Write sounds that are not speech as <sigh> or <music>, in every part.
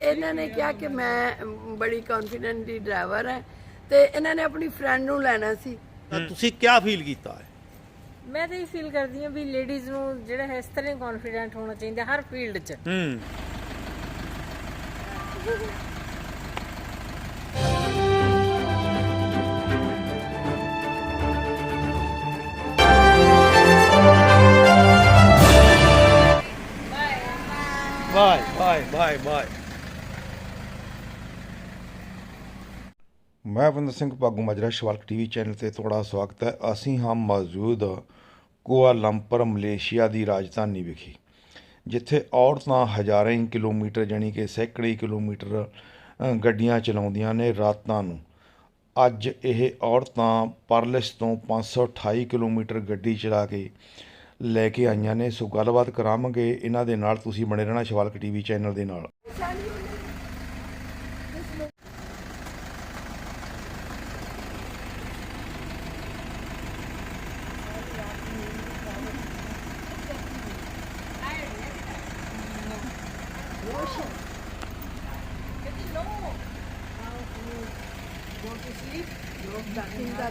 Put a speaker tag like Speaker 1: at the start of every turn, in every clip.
Speaker 1: ਇਹਨਾਂ ਨੇ ਕਿਹਾ ਕਿ ਮੈਂ ਬੜੀ ਕੌਨਫੀਡੈਂਟ ਦੀ ਡਰਾਈਵਰ ਹੈ ਤੇ ਇਹਨਾਂ ਨੇ ਆਪਣੀ ਫਰੈਂਡ ਨੂੰ ਲੈਣਾ ਸੀ।
Speaker 2: ਤਾਂ ਤੁਸੀਂ ਕੀ ਫੀਲ ਕੀਤਾ ਹੈ
Speaker 3: ਮੈਂ ਤਾਂ ਇਹ ਫੀਲ ਕਰਦੀ ਹਾਂ ਵੀ ਲੇਡੀਜ਼ ਨੂੰ ਜਿਹੜਾ ਹੈ ਇਸ ਤਰ੍ਹਾਂ ਕੌਨਫੀਡੈਂਟ ਹੋਣਾ ਚਾਹੀਦਾ ਹਰ ਫੀਲਡ 'ਚ।
Speaker 2: ਹੂੰ। ਬਾਏ ਬਾਏ ਬਾਏ ਬਾਏ
Speaker 4: ਮੈਂ ਬੰਦਰ ਸਿੰਘ ਭਾਗੂ ਮਾਜਰਾ ਸ਼ਵਾਲਕ ਟੀਵੀ ਚੈਨਲ ਤੇ ਤੁਹਾਡਾ ਸਵਾਗਤ ਹੈ। ਅਸੀਂ ਹਾਂ ਮੌਜੂਦ ਕੁਆਲੰਪਰ, ਮਲੇਸ਼ੀਆ ਦੀ ਰਾਜਧਾਨੀ ਵਿਖੇ, ਜਿੱਥੇ ਔਰਤਾਂ ਹਜ਼ਾਰਾਂ ਹੀ ਕਿਲੋਮੀਟਰ ਜਾਣੀ ਕਿ ਸੈਂਕੜੇ ਕਿਲੋਮੀਟਰ ਗੱਡੀਆਂ ਚਲਾਉਂਦੀਆਂ ਨੇ ਰਾਤਾਂ ਨੂੰ। ਅੱਜ ਇਹ ਔਰਤਾਂ ਪਰਲਿਸ ਤੋਂ 528 ਕਿਲੋਮੀਟਰ ਗੱਡੀ ਚਲਾ ਕੇ ਲੈ ਕੇ ਆਈਆਂ ਨੇ। ਸੋ ਗੱਲਬਾਤ ਕਰਾਵਾਂਗੇ। ਇਹਨਾਂ ਦੇ ਨਾਲ ਤੁਸੀਂ ਬਣੇ ਰਹਿਣਾ ਸ਼ਵਾਲਕ ਟੀਵੀ ਚੈਨਲ ਦੇ ਨਾਲ।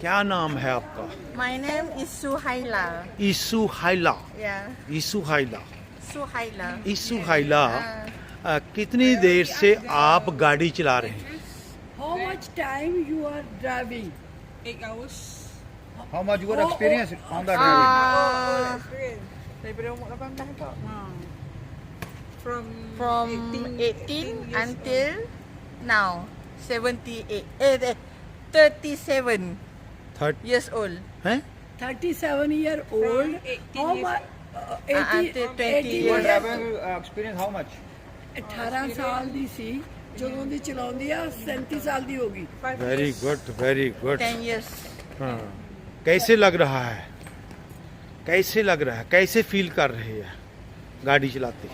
Speaker 2: क्या नाम है आपका?
Speaker 5: माई नेम इसु हाइला
Speaker 2: इसु हाइला इसु हाइला इसु हाइला कितनी देर से आप गाड़ी चला रहे हैं?
Speaker 1: How much time you are driving
Speaker 6: how much your experience driving
Speaker 5: from 18 until now, 78, eh, eh, 37
Speaker 2: third
Speaker 5: years old.
Speaker 2: हैं
Speaker 1: 37 year old how much
Speaker 5: Uh, until 20
Speaker 6: You are
Speaker 5: years.
Speaker 6: driving uh, experience how much?
Speaker 1: 18 ਸਾਲ ਦੀ ਸੀ ਜਦੋਂ ਦੀ ਚਲਾਉਂਦੀ ਆ 37 ਸਾਲ ਦੀ ਹੋ ਗਈ
Speaker 2: very good very good
Speaker 5: 10 years.
Speaker 2: हाँ कैसे लग रहा है कैसे लग रहा है कैसे फील कर रहे हैं गाड़ी चलाते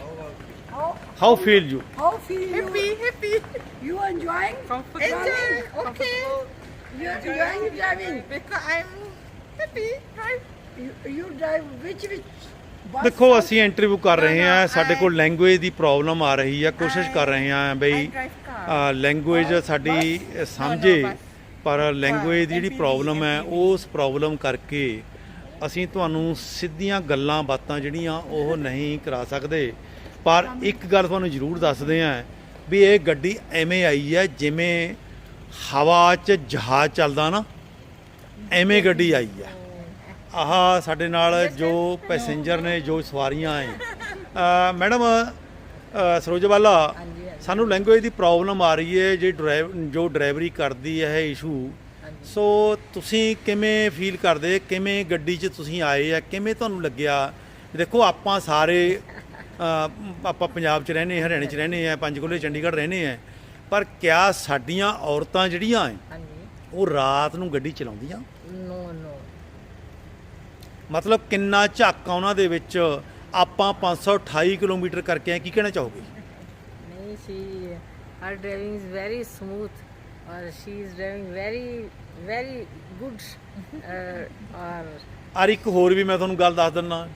Speaker 2: How feel you?
Speaker 1: How feel you?
Speaker 5: Happy, happy.
Speaker 1: You enjoying? Comfortable.
Speaker 5: Enjoy. Okay.
Speaker 1: You enjoying driving?
Speaker 5: Because I'm happy. Drive.
Speaker 1: You, you drive which which?
Speaker 2: ਦੇਖੋ ਅਸੀਂ ਇੰਟਰਵਿਊ ਕਰ ਰਹੇ ਹਾਂ ਸਾਡੇ ਕੋਲ ਲੈਂਗੁਏਜ ਦੀ ਪ੍ਰੋਬਲਮ ਆ ਰਹੀ ਆ ਕੋਸ਼ਿਸ਼ ਕਰ ਰਹੇ ਹਾਂ ਬਈ ਲੈਂਗੁਏਜ ਸਾਡੀ ਸਮਝੇ ਪਰ ਲੈਂਗੁਏਜ ਦੀ ਜਿਹੜੀ ਪ੍ਰੋਬਲਮ ਹੈ ਉਸ ਪ੍ਰੋਬਲਮ ਕਰਕੇ ਅਸੀਂ ਤੁਹਾਨੂੰ ਸਿੱਧੀਆਂ ਗੱਲਾਂ ਬਾਤਾਂ ਜਿਹੜੀਆਂ ਉਹ ਨਹੀਂ ਕਰਾ ਸਕਦੇ ਪਰ ਇੱਕ ਗੱਲ ਤੁਹਾਨੂੰ ਜ਼ਰੂਰ ਦੱਸਦੇ ਹਾਂ ਵੀ ਇਹ ਗੱਡੀ ਐਵੇਂ ਆਈ ਹੈ, ਜਿਵੇਂ ਹਵਾ 'ਚ ਜਹਾਜ਼ ਚੱਲਦਾ ਨਾ, ਐਵੇਂ ਗੱਡੀ ਆਈ ਹੈ। ਆਹ ਸਾਡੇ ਨਾਲ ਜੋ ਪੈਸੇਂਜਰ ਨੇ, ਜੋ ਸਵਾਰੀਆਂ ਹੈ ਮੈਡਮ ਸਰੋਜਵਾਲਾ, ਸਾਨੂੰ ਲੈਂਗੁਏਜ ਦੀ ਪ੍ਰੋਬਲਮ ਆ ਰਹੀ ਹੈ, ਜੇ ਡਰਾਈਵ ਜੋ ਡਰਾਈਵਰੀ ਕਰਦੀ ਹੈ ਇਹ ਇਸ਼ੂ ਸੋ ਤੁਸੀਂ ਕਿਵੇਂ ਫੀਲ ਕਰਦੇ? ਕਿਵੇਂ ਗੱਡੀ 'ਚ ਤੁਸੀਂ ਆਏ ਆ? ਕਿਵੇਂ ਤੁਹਾਨੂੰ ਲੱਗਿਆ? ਦੇਖੋ, ਆਪਾਂ ਸਾਰੇ ਆਪਾਂ ਪੰਜਾਬ 'ਚ ਰਹਿੰਦੇ ਹਾਂ ਹਰਿਆਣੇ 'ਚ ਰਹਿੰਦੇ ਹਾਂ ਪੰਜ ਕੋਲੇ ਚੰਡੀਗੜ੍ਹ ਰਹਿੰਦੇ ਆ ਪਰ ਕਿਆ ਸਾਡੀਆਂ ਔਰਤਾਂ ਜਿਹੜੀਆਂ
Speaker 3: ਐ
Speaker 2: ਉਹ ਰਾਤ ਨੂੰ ਗੱਡੀ ਚਲਾਉਂਦੀਆਂ?
Speaker 3: ਨੋ ਨੋ।
Speaker 2: ਮਤਲਬ ਕਿੰਨਾ ਝਾਕਾ ਉਹਨਾਂ ਦੇ ਵਿੱਚ ਆਪਾਂ 528 ਕਿਲੋਮੀਟਰ ਕਰਕੇ ਆਏ ਕੀ ਕਹਿਣਾ ਚਾਹੋਗੇ?
Speaker 3: ਨਹੀਂ ਸੀ ਹਰ ਡਰਾਈਵਿੰਗ ਇਜ਼ ਵੈਰੀ ਸਮੂਥ ਔਰ she is driving very very good ਔਰ
Speaker 2: ਔਰ ਇੱਕ ਹੋਰ ਵੀ ਮੈਂ ਤੁਹਾਨੂੰ ਗੱਲ ਦੱਸ ਦਿੰਨਾ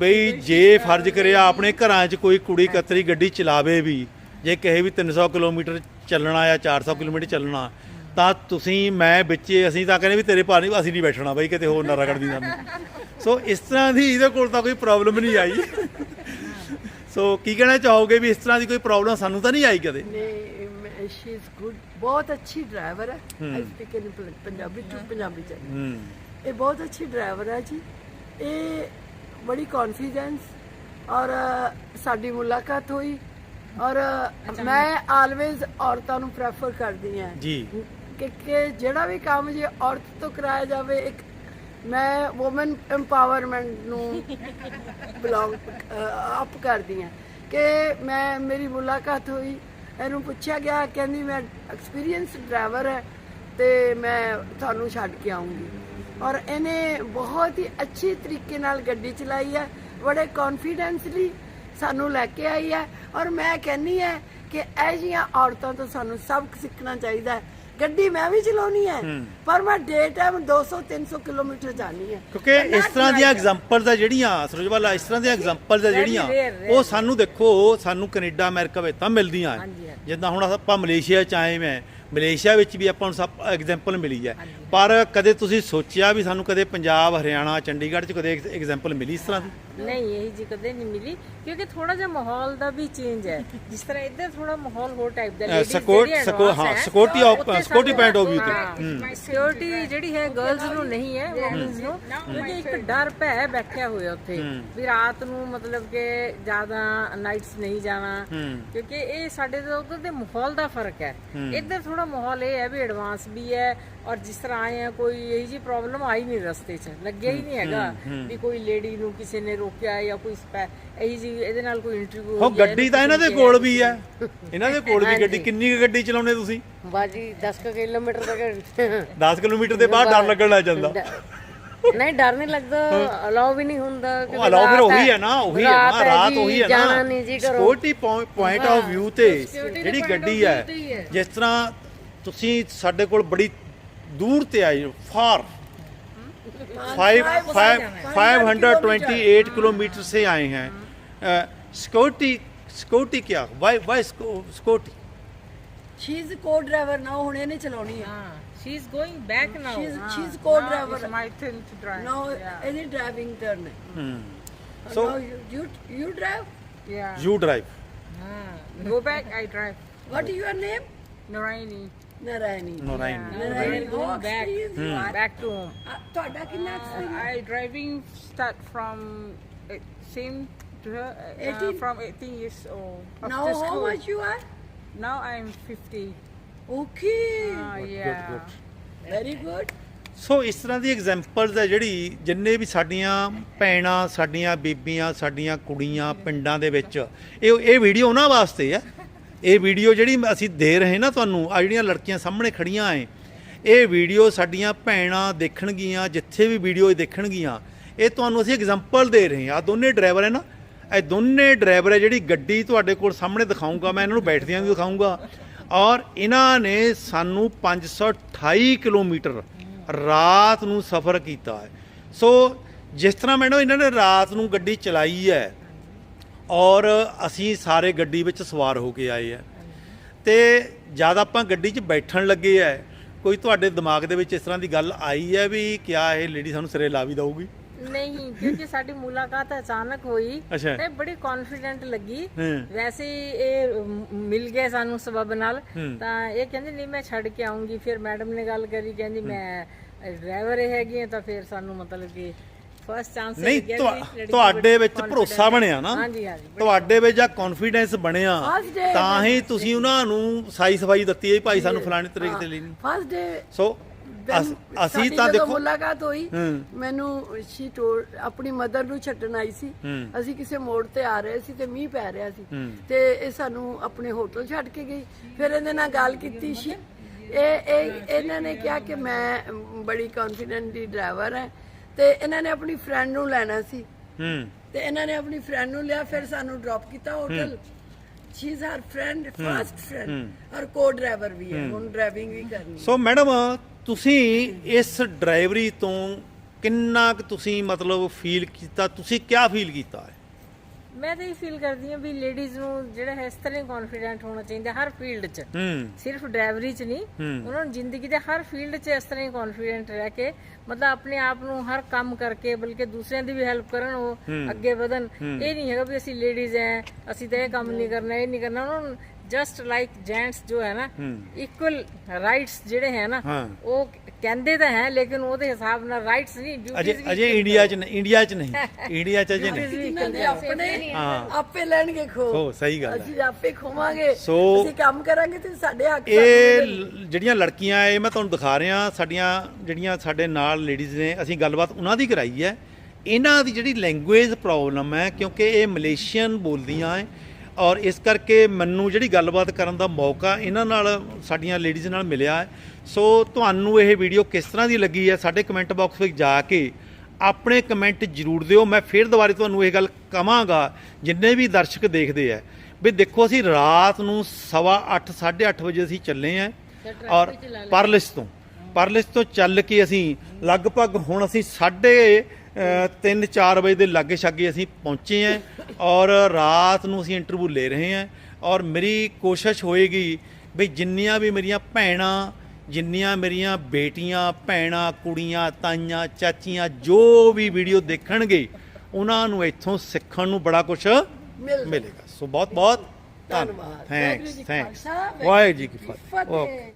Speaker 2: ਬਈ ਜੇ ਫਰਜ਼ ਕਰਿਆ ਆਪਣੇ ਘਰਾਂ 'ਚ ਕੋਈ ਕੁੜੀ ਕਤਰੀ ਗੱਡੀ ਚਲਾਵੇ ਵੀ ਜੇ ਕਹੇ ਵੀ 300 ਕਿਲੋਮੀਟਰ ਚੱਲਣਾ ਜਾਂ 400 ਕਿਲੋਮੀਟਰ ਚੱਲਣਾ ਤਾਂ ਤੁਸੀਂ ਮੈਂ ਵਿੱਚੇ ਅਸੀਂ ਤਾਂ ਕਹਿੰਦੇ ਵੀ ਤੇਰੇ ਭਾਰ ਨਹੀਂ ਅਸੀਂ ਨਹੀਂ ਬੈਠਣਾ ਬਈ ਕਿਤੇ ਹੋਰ ਨਾ ਰਗੜਦੀ ਸਾਨੂੰ ਸੋ ਇਸ ਤਰ੍ਹਾਂ ਦੀ ਇਹਦੇ ਕੋਲ ਤਾਂ ਕੋਈ ਪ੍ਰੋਬਲਮ ਨਹੀਂ ਆਈ। ਸੋ ਕੀ ਕਹਿਣਾ ਚਾਹੋਗੇ ਵੀ ਇਸ ਤਰ੍ਹਾਂ ਦੀ ਕੋਈ ਪ੍ਰੋਬਲਮ ਸਾਨੂੰ ਤਾਂ ਨਹੀਂ ਆਈ ਕਦੇ?
Speaker 1: ਨੇ ਸ਼ੀ ਇਜ਼ ਗੁੱਡ ਬਹੁਤ ਅੱਛੀ ਡਰਾਈਵਰ ਹੈ। I speak in Punjabi too Punjabi ਚ
Speaker 2: ਹੂੰ।
Speaker 1: ਇਹ ਬਹੁਤ ਅੱਛੀ ਡਰਾਈਵਰ ਹੈ ਜੀ। ਇਹ ਬੜੀ ਕੌਨਫੀਡੈਂਸ ਔਰ ਸਾਡੀ ਮੁਲਾਕਾਤ ਹੋਈ ਔਰ ਮੈਂ ਆਲਵੇਜ਼ ਔਰਤਾਂ ਨੂੰ ਪ੍ਰੈਫਰ ਕਰਦੀ ਹਾਂ।
Speaker 2: ਜੀ।
Speaker 1: ਕਿ ਕਿ ਜਿਹੜਾ ਵੀ ਕੰਮ ਜੇ ਔਰਤ ਤੋਂ ਕਰਾਇਆ ਜਾਵੇ ਇੱਕ ਮੈਂ ਔਮਨ ਐਮਪਾਵਰਮੈਂਟ ਨੂੰ ਬਿਲੋਂਗ ਅਪ ਕਰਦੀ ਹਾਂ। ਕਿ ਮੈਂ ਮੇਰੀ ਮੁਲਾਕਾਤ ਹੋਈ ਇਹਨੂੰ ਪੁੱਛਿਆ ਗਿਆ ਕਹਿੰਦੀ ਮੈਂ ਐਕਸਪੀਰੀਅੰਸ ਡਰਾਈਵਰ ਹੈ ਤੇ ਮੈਂ ਤੁਹਾਨੂੰ ਛੱਡ ਕੇ ਆਉਂਗੀ। ਔਰ ਇਹਨੇ ਬਹੁਤ ਹੀ ਅੱਛੀ ਤਰੀਕੇ ਨਾਲ ਗੱਡੀ ਚਲਾਈ ਹੈ। ਬੜੇ ਕੌਨਫੀਡੈਂਸਲੀ ਸਾਨੂੰ ਲੈ ਕੇ ਆਈ ਹੈ। ਔਰ ਮੈਂ ਕਹਿੰਨੀ ਹੈ ਕਿ ਇਹ ਜਿਹੀਆਂ ਔਰਤਾਂ ਤੋਂ ਸਾਨੂੰ ਸਬਕ ਸਿੱਖਣਾ ਚਾਹੀਦਾ ਹੈ। ਗੱਡੀ ਮੈਂ ਵੀ ਚਲਾਉਣੀ ਹੈ ਪਰ ਮੈਂ ਡੇ ਟਾਈਮ 200 300 ਕਿਲੋਮੀਟਰ ਜਾਣੀ ਹੈ।
Speaker 2: ਕਿਉਂਕਿ ਇਸ ਤਰ੍ਹਾਂ ਦੀਆਂ ਐਗਜ਼ਾਮਪਲਸ ਆ ਜਿਹੜੀਆਂ ਸਰੋਜਵਾਲਾ ਇਸ ਤਰ੍ਹਾਂ ਦੀਆਂ ਐਗਜ਼ਾਮਪਲਸ ਆ ਜਿਹੜੀਆਂ. ਉਹ ਸਾਨੂੰ ਦੇਖੋ ਸਾਨੂੰ ਕੈਨੇਡਾ ਅਮਰੀਕਾ ਵਿੱਚ ਤਾਂ ਮਿਲਦੀਆਂ ਜਿੱਦਾਂ ਹੁਣ ਆਪਾਂ ਮਲੇਸ਼ੀਆ ਚ ਆਏ ਮੈਂ ਮਲੇਸ਼ੀਆ ਵਿੱਚ ਵੀ ਆਪਾਂ ਨੂੰ ਸਭ ਐਗਜ਼ਾਮਪਲ ਮਿਲੀ ਹੈ। ਪਰ ਕਦੇ ਤੁਸੀਂ ਸੋਚਿਆ ਵੀ ਸਾਨੂੰ ਕਦੇ ਪੰਜਾਬ ਹਰਿਆਣਾ ਚੰਡੀਗੜ੍ਹ ਚ ਕਦੇ ਐਗਜ਼ਾਮਪਲ ਮਿਲੀ ਇਸ ਤਰ੍ਹਾਂ ਦੀ?
Speaker 3: ਨਹੀਂ ਇਹ ਜੀ ਕਦੇ ਨਹੀਂ ਮਿਲੀ ਕਿਉਂਕਿ ਥੋੜਾ ਜਿਹਾ ਮਾਹੌਲ ਦਾ ਵੀ ਚੇਂਜ ਹੈ। ਜਿਸ ਤਰ੍ਹਾਂ ਇੱਧਰ ਥੋੜਾ ਮਾਹੌਲ ਹੋਰ ਟਾਈਪ ਦਾ
Speaker 2: ਅ,
Speaker 3: ladies
Speaker 2: ਸਕੋ- ਹਾਂ,
Speaker 3: ਉੱਥੇ
Speaker 2: security point of view ਤੇ।
Speaker 3: security ਜਿਹੜੀ ਹੈ ਗਰਲਸ ਨੂੰ ਨਹੀਂ ਹੈ ਵੂਮਨਸ ਨੂੰ ਕਿਉਂਕਿ ਇੱਕ ਡਰ ਭੈ ਬੈਠਿਆ ਹੋਇਆ ਉੱਥੇ ਵੀ ਰਾਤ ਨੂੰ ਮਤਲਬ ਕਿ ਜ਼ਿਆਦਾ ਨਾਈਟਸ ਨਹੀਂ ਜਾਣਾ ਕਿਉਂਕਿ ਇਹ ਸਾਡੇ ਤੋਂ ਉੱਧਰ ਦੇ ਮਾਹੌਲ ਦਾ ਫ਼ਰਕ ਹੈ। ਇੱਧਰ ਥੋੜਾ ਮਾਹੌਲ ਇਹ ਹੈ ਵੀ ਐਡਵਾਂਸ ਵੀ ਹੈ ਔਰ ਜਿਸ ਤਰ੍ਹਾਂ ਆਏ ਆ ਕੋਈ ਇਹੀ ਜੀ ਪ੍ਰੋਬਲਮ ਆਈ ਨਹੀਂ ਰਸਤੇ 'ਚ ਲੱਗਿਆ ਹੀ ਨਹੀਂ ਹੈਗਾ ਵੀ ਕੋਈ ਲੇਡੀ ਨੂੰ ਕਿਸੇ ਨੇ ਰੋਕਿਆ ਜਾਂ ਕੋਈ ਇਹੀ ਜੀ ਇਹਦੇ ਨਾਲ ਕੋਈ ਇੰਟਰਵਿਊ
Speaker 2: ਉਹ ਗੱਡੀ ਤਾਂ ਇਹਨਾਂ ਦੇ ਕੋਲ ਵੀ ਹੈ ਇਹਨਾਂ ਦੇ ਕੋਲ ਵੀ ਗੱਡੀ ਕਿੰਨੀ ਕੁ ਗੱਡੀ ਚਲਾਉਂਦੇ ਤੁਸੀਂ?
Speaker 3: ਬਾਜੀ 10 ਕਿਲੋਮੀਟਰ ਤੱਕ।
Speaker 2: 10 ਕਿਲੋਮੀਟਰ ਦੇ ਬਾਅਦ ਡਰ ਲੱਗਣ ਲੱਗ ਜਾਂਦਾ।
Speaker 3: ਨਹੀਂ ਡਰ ਨਹੀਂ ਲੱਗਦਾ ਅਲਾਉ ਵੀ ਨਹੀਂ ਹੁੰਦਾ ਕਿਉਂਕਿ
Speaker 2: ਅਲਾਉ ਫਿਰ ਉਹੀ ਹੈ। ਨਾ ਉਹੀ ਹੈ
Speaker 3: ਰਾਤ
Speaker 2: ਨਾ ਰਾਤ ਉਹੀ ਹੈ ਨਾ। ਸਿਕਿਉਰਿਟੀ ਪੁਆਇੰਟ ਆਫ View ਤੇ ਜਿਹੜੀ ਗੱਡੀ ਹੈ। ਜਿਸ ਤਰ੍ਹਾਂ ਤੁਸੀਂ ਸਾਡੇ ਕੋਲ ਬੜੀ ਦੂਰ ਤੇ ਆਏ ਫਾਰ 528 किलोमीटर से आए हैं सिक्योरिटी सिक्योरिटी क्या why why security
Speaker 1: she is co driver ਨਾ ਹੁਣ ਇਹਨੇ ਚਲਾਉਣੀ ਹੈ
Speaker 3: ਹਾਂ she is going back now
Speaker 1: she is she is co driver
Speaker 5: It's my turn to drive.
Speaker 1: Now ਇਹਦੀ ਡਰਾਈਵਿੰਗ ਟਰਨ ਹੈ
Speaker 2: So-
Speaker 1: so you you drive
Speaker 5: Yeah.
Speaker 2: You drive
Speaker 3: ਹਾਂ
Speaker 5: Go back, I drive.
Speaker 1: What is your name
Speaker 5: Naraini.
Speaker 1: Naraini
Speaker 2: Narayani.
Speaker 1: Narayani.
Speaker 3: Narayani.
Speaker 1: Go
Speaker 3: back.
Speaker 1: Hmm.
Speaker 3: Back to home.
Speaker 1: Uh, ਤੁਹਾਡਾ ਕਿੰਨਾ experience
Speaker 5: I driving start from uh, same to her uh,
Speaker 1: 18?
Speaker 5: from 18 years old. after
Speaker 1: Now how
Speaker 5: school.
Speaker 1: much you are?
Speaker 5: Now I'm 50.
Speaker 1: Okay.
Speaker 5: Uh, yeah. good, good.
Speaker 1: Very good.
Speaker 2: So ਇਸ ਤਰ੍ਹਾਂ ਦੀ examples ਹੈ ਜਿਹੜੀ ਜਿੰਨੇ ਵੀ ਸਾਡੀਆਂ ਭੈਣਾਂ ਸਾਡੀਆਂ ਬੀਬੀਆਂ ਸਾਡੀਆਂ ਕੁੜੀਆਂ ਪਿੰਡਾਂ ਦੇ ਵਿੱਚ ਇਹ ਇਹ ਵੀਡੀਓ ਉਹਨਾਂ ਵਾਸਤੇ ਹੈ ਇਹ ਵੀਡੀਓ ਜਿਹੜੀ ਅਸੀਂ ਦੇ ਰਹੇ ਨਾ ਤੁਹਾਨੂੰ, ਆ ਜਿਹੜੀਆਂ ਲੜਕੀਆਂ ਸਾਹਮਣੇ ਖੜੀਆਂ ਐ, ਇਹ ਵੀਡੀਓ ਸਾਡੀਆਂ ਭੈਣਾਂ ਦੇਖਣਗੀਆਂ, ਜਿੱਥੇ ਵੀ ਵੀਡੀਓ ਦੇਖਣਗੀਆਂ, ਇਹ ਤੁਹਾਨੂੰ ਅਸੀਂ ਐਗਜ਼ਾਮਪਲ ਦੇ ਰਹੇ ਹਾਂ। ਆ ਦੋਨੇ ਡਰਾਈਵਰ ਹੈ ਨਾ, ਇਹ ਦੋਨੇ ਡਰਾਈਵਰ ਹੈ ਜਿਹੜੀ ਗੱਡੀ ਤੁਹਾਡੇ ਕੋਲ ਸਾਹਮਣੇ ਦਿਖਾਊਂਗਾ, ਮੈਂ ਇਹਨਾਂ ਨੂੰ ਬੈਠਦਿਆਂ ਵੀ ਦਿਖਾਊਂਗਾ। ਔਰ ਇਹਨਾਂ ਨੇ ਸਾਨੂੰ 528 ਕਿਲੋਮੀਟਰ ਰਾਤ ਨੂੰ ਸਫ਼ਰ ਕੀਤਾ ਹੈ ਸੋ, ਜਿਸ ਤਰ੍ਹਾਂ ਮੈਨੂੰ ਇਹਨਾਂ ਨੇ ਰਾਤ ਨੂੰ ਗੱਡੀ ਚਲਾਈ ਹੈ ਔਰ ਅਸੀਂ ਸਾਰੇ ਗੱਡੀ ਵਿੱਚ ਸਵਾਰ ਹੋ ਕੇ ਆਏ ਆ ਤੇ ਜਦ ਆਪਾਂ ਗੱਡੀ 'ਚ ਬੈਠਣ ਲੱਗੇ ਐ ਕੋਈ ਤੁਹਾਡੇ ਦਿਮਾਗ ਦੇ ਵਿੱਚ ਇਸ ਤਰ੍ਹਾਂ ਦੀ ਗੱਲ ਆਈ ਹੈ ਵੀ ਕਿਆ ਇਹ ਲੇਡੀ ਸਾਨੂੰ ਸਿਰੇ ਲਾ ਵੀ ਦਊਗੀ
Speaker 3: ਨਹੀਂ ਕਿਉਂਕਿ ਸਾਡੀ ਮੁਲਾਕਾਤ ਅਚਾਨਕ ਹੋਈ
Speaker 2: ਅੱਛਾ।
Speaker 3: ਤੇ ਬੜੀ ਕੌਨਫੀਡੈਂਟ ਲੱਗੀ
Speaker 2: ਹੂੰ।
Speaker 3: ਵੈਸੇ ਹੀ ਇਹ ਮਿਲ ਗਏ ਸਾਨੂੰ ਸਬਬ ਨਾਲ
Speaker 2: ਹੂੰ।
Speaker 3: ਤਾਂ ਇਹ ਕਹਿੰਦੇ ਨਹੀਂ ਮੈਂ ਛੱਡ ਕੇ ਆਉਂਗੀ ਫਿਰ ਮੈਡਮ ਨੇ ਗੱਲ ਕਰੀ ਕਹਿੰਦੀ ਮੈਂ ਡਰਾਈਵਰ ਹੈਗੀ ਹਾਂ ਤਾਂ ਫਿਰ ਸਾਨੂੰ ਮਤਲਬ ਕਿ ਫਰਸਟ ਚਾਂਸ
Speaker 2: ਨਹੀਂ ਤੁਹਾ- ਤੁਹਾਡੇ ਵਿੱਚ ਭਰੋਸਾ ਬਣਿਆ ਨਾ।
Speaker 3: ਹਾਂਜੀ ਹਾਂਜੀ
Speaker 2: ਤੁਹਾਡੇ ਵਿੱਚ ਜਾਂ ਕੌਨਫੀਡੈਂਸ ਬਣਿਆ।
Speaker 1: First day
Speaker 2: ਤਾਂ ਹੀ ਤੁਸੀਂ ਉਹਨਾਂ ਨੂੰ ਸਾਈ ਸਫ਼ਾਈ ਦਿੱਤੀ ਹੈ ਭਾਈ ਸਾਨੂੰ ਫਲਾਣੇ ਤਰੀਕੇ ਤੇ ਲੈਣੀ। ਸੋ ਅਸ- ਤਾਂ ਦੇਖੋ
Speaker 1: ਮੁਲਾਕਾਤ ਹੋਈ
Speaker 2: ਹੂੰ।
Speaker 1: ਮੈਨੂੰ ਸ਼ੀ ਟੋਲ ਆਪਣੀ ਮਦਰ ਨੂੰ ਛੱਡਣ ਆਈ ਸੀ।
Speaker 2: ਹੂੰ।
Speaker 1: ਅਸੀਂ ਕਿਸੇ ਮੋੜ ਤੇ ਆ ਰਹੇ ਸੀ ਤੇ ਮੀਂਹ ਪੈ ਰਿਹਾ ਸੀ। ਤੇ ਇਹ ਸਾਨੂੰ ਆਪਣੇ ਹੋਟਲ ਛੱਡ ਕੇ ਗਈ। ਫਿਰ ਇਹਦੇ ਨਾਲ ਗੱਲ ਕੀਤੀ ਸੀ। ਇਹ ਇਹ ਇਹਨਾਂ ਨੇ ਕਿਹਾ ਕਿ ਮੈਂ ਬੜੀ ਕੌਨਫੀਡੈਂਟ ਦੀ ਡਰਾਈਵਰ ਹੈ। ਤੇ ਇਹਨਾਂ ਨੇ ਆਪਣੀ ਫਰੈਂਡ ਨੂੰ ਲੈਣਾ ਸੀ।
Speaker 2: ਹੂੰ।
Speaker 1: ਤੇ ਇਹਨਾਂ ਨੇ ਆਪਣੀ ਫਰੈਂਡ ਨੂੰ ਲਿਆ ਫਿਰ ਸਾਨੂੰ ਡ੍ਰੌਪ ਕੀਤਾ hotel she is her friend first friend ਔਰ ਕੋ ਡਰਾਈਵਰ ਵੀ ਹੈ। ਹੁਣ ਡਰਾਈਵਿੰਗ ਵੀ ਕਰਨੀ
Speaker 2: ਸੋ ਮੈਡਮ ਤੁਸੀਂ ਇਸ ਡਰਾਈਵਰੀ ਤੋਂ ਕਿੰਨਾ ਕੁ ਤੁਸੀਂ ਮਤਲਬ ਫੀਲ ਕੀਤਾ? ਤੁਸੀਂ ਕਿਆ ਫੀਲ ਕੀਤਾ ਹੈ?
Speaker 3: ਮੈਂ ਤਾਂ ਇਹ ਫੀਲ ਕਰਦੀ ਹਾਂ ਵੀ ਲੇਡੀਜ਼ ਨੂੰ ਜਿਹੜਾ ਹੈ ਇਸ ਤਰ੍ਹਾਂ ਕੌਨਫੀਡੈਂਟ ਹੋਣਾ ਚਾਹੀਦਾ ਹਰ ਫੀਲਡ 'ਚ। ਸਿਰਫ ਡਰਾਈਵਰੀ 'ਚ ਨਹੀਂ। ਉਹਨਾਂ ਨੂੰ ਜ਼ਿੰਦਗੀ ਦੇ ਹਰ ਫੀਲਡ 'ਚ ਇਸ ਤਰ੍ਹਾਂ ਹੀ ਕੌਨਫੀਡੈਂਟ ਰਹਿ ਕੇ ਮਤਲਬ ਆਪਣੇ ਆਪ ਨੂੰ ਹਰ ਕੰਮ ਕਰਕੇ ਬਲਕਿ ਦੂਸਰਿਆਂ ਦੀ ਵੀ ਹੈਲਪ ਕਰਨ ਉਹ ਅੱਗੇ ਵਧਣ। ਇਹ ਨਹੀਂ ਹੈਗਾ ਵੀ ਅਸੀਂ ਲੇਡੀਜ਼ ਐ ਅਸੀਂ ਤਾਂ ਇਹ ਕੰਮ ਨਹੀਂ ਕਰਨਾ ਇਹ ਨਹੀਂ ਕਰਨਾ। ਉਹਨਾਂ ਨੂੰ ਜਸਟ ਲਾਈਕ ਜੈਂਟਸ ਜੋ ਹੈ ਨਾ ਇਕੁਅਲ ਰਾਈਟਸ ਜਿਹੜੇ ਹੈ ਨਾ। ਉਹ ਕਹਿੰਦੇ ਤਾਂ ਹੈ ਲੇਕਿਨ ਉਹਦੇ ਹਿਸਾਬ ਨਾਲ ਰਾਈਟਸ ਨਹੀਂ <laughs>
Speaker 2: ਅਜੇ
Speaker 3: duties ਵੀ
Speaker 2: ਅਜੇ ਇੰਡੀਆ 'ਚ ਨਹੀਂ ਇੰਡੀਆ 'ਚ ਨਹੀਂ। ਇੰਡੀਆ 'ਚ ਅਜੇ ਨਹੀਂ।
Speaker 1: ਆਪਣੇ। ਆਪੇ ਲੈਣਗੇ ਖੋ।
Speaker 2: ਹੋ ਸਹੀ ਗੱਲ
Speaker 1: ਅਸੀਂ ਆਪੇ ਖੋਵਾਂਗੇ।
Speaker 2: ਸੋ-
Speaker 1: ਅਸੀਂ ਕੰਮ ਕਰਾਂਗੇ ਤੇ ਸਾਡੇ ਹੱਕ
Speaker 2: ਇਹ ਜਿਹੜੀਆਂ ਲੜਕੀਆਂ ਇਹ ਮੈਂ ਤੁਹਾਨੂੰ ਦਿਖਾ ਰਿਹਾ ਸਾਡੀਆਂ ਜਿਹੜੀਆਂ ਸਾਡੇ ਨਾਲ ਲੇਡੀਜ਼ ਨੇ ਅਸੀਂ ਗੱਲਬਾਤ ਉਹਨਾਂ ਦੀ ਕਰਾਈ ਹੈ। ਇਹਨਾਂ ਦੀ ਜਿਹੜੀ ਲੈਂਗੁਏਜ ਪ੍ਰੋਬਲਮ ਹੈ ਕਿਉਂਕਿ ਇਹ ਮਲੇਸ਼ੀਅਨ ਬੋਲਦੀਆਂ ਹੈ ਔਰ ਇਸ ਕਰਕੇ ਮੈਨੂੰ ਜਿਹੜੀ ਗੱਲਬਾਤ ਕਰਨ ਦਾ ਮੌਕਾ ਇਹਨਾਂ ਨਾਲ ਸਾਡੀਆਂ ਲੇਡੀਜ਼ ਨਾਲ ਮਿਲਿਆ ਹੈ। ਸੋ ਤੁਹਾਨੂੰ ਇਹ ਵੀਡੀਓ ਕਿਸ ਤਰ੍ਹਾਂ ਦੀ ਲੱਗੀ ਹੈ ਸਾਡੇ ਕਮੈਂਟ ਬਾਕਸ ਵਿੱਚ ਜਾ ਕੇ ਆਪਣੇ ਕਮੈਂਟ ਜ਼ਰੂਰ ਦਿਓ। ਮੈਂ ਫਿਰ ਦੁਬਾਰੇ ਤੁਹਾਨੂੰ ਇਹ ਗੱਲ ਕਵਾਂਗਾ ਜਿੰਨੇ ਵੀ ਦਰਸ਼ਕ ਦੇਖਦੇ ਆ। ਵੀ ਦੇਖੋ ਅਸੀਂ ਰਾਤ ਨੂੰ ਸਵਾ ਅੱਠ, ਸਾਢੇ 8:30 ਵਜੇ ਅਸੀਂ ਚੱਲੇ ਆ ਔਰ ਪਰਲਿਸ ਤੋਂ। ਪਰਲਿਸ ਤੋਂ ਚੱਲ ਕੇ ਅਸੀਂ ਲਗਭਗ ਹੁਣ ਅਸੀਂ ਸਾਢੇ 3 4 ਵਜੇ ਦੇ ਲਾਗੇ ਛਾਗੇ ਅਸੀਂ ਪਹੁੰਚੇ ਆ ਔਰ ਰਾਤ ਨੂੰ ਅਸੀਂ ਇੰਟਰਵਿਊ ਲੈ ਰਹੇ ਆ ਔਰ ਮੇਰੀ ਕੋਸ਼ਿਸ਼ ਹੋਏਗੀ ਵੀ ਜਿੰਨੀਆਂ ਵੀ ਮੇਰੀਆਂ ਭੈਣਾਂ ਜਿੰਨੀਆਂ ਮੇਰੀਆਂ ਬੇਟੀਆਂ ਭੈਣਾਂ ਕੁੜੀਆਂ ਤਾਈਆਂ ਚਾਚੀਆਂ ਜੋ ਵੀ ਵੀਡੀਓ ਦੇਖਣਗੇ ਉਹਨਾਂ ਨੂੰ ਇੱਥੋਂ ਸਿੱਖਣ ਨੂੰ ਬੜਾ ਕੁਝ
Speaker 1: ਮਿਲ
Speaker 2: ਮਿਲੇਗਾ। ਸੋ ਬਹੁਤ ਬਹੁਤ
Speaker 1: ਧੰਨਵਾਦ।
Speaker 2: ਥੈਂਕਸ ਥੈਂਕਸ ਵਾਹਿਗੁਰੂ ਜੀ ਕੀ ਫਤਿਹ।
Speaker 1: ਫਤਿਹ।
Speaker 2: ਓਕੇ